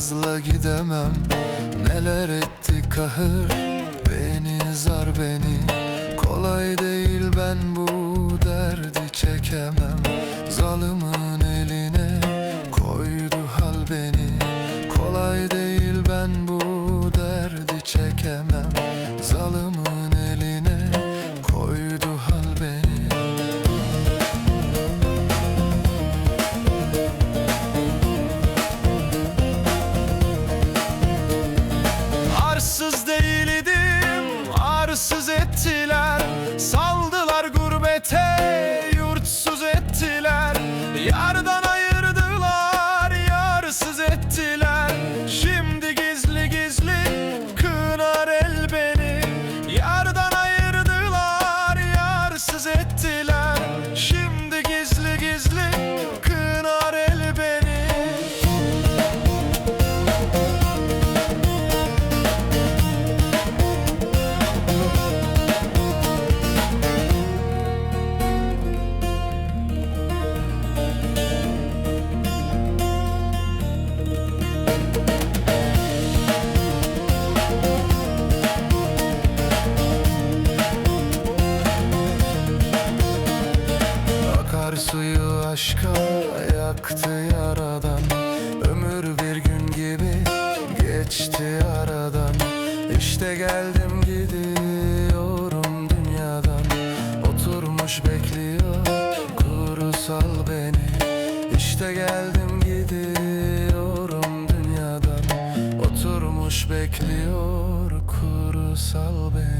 Nazla gidemem. Neler etti kahır? Beni zar beni. Kolay değil ben bu derdi çekemem. Zalımın eline koydu hal beni. Kolay değil ben bu derdi çekemem. Zalımın Arsız değildim, arsız ettiler Akar suyu aşka yaktı yaradan. Ömür bir gün gibi geçti aradan. İşte geldim gidiyorum dünyadan. Oturmuş bekliyor kurusal beni. İşte geldim gidiyorum dünyadan. Oturmuş bekliyor kurusal beni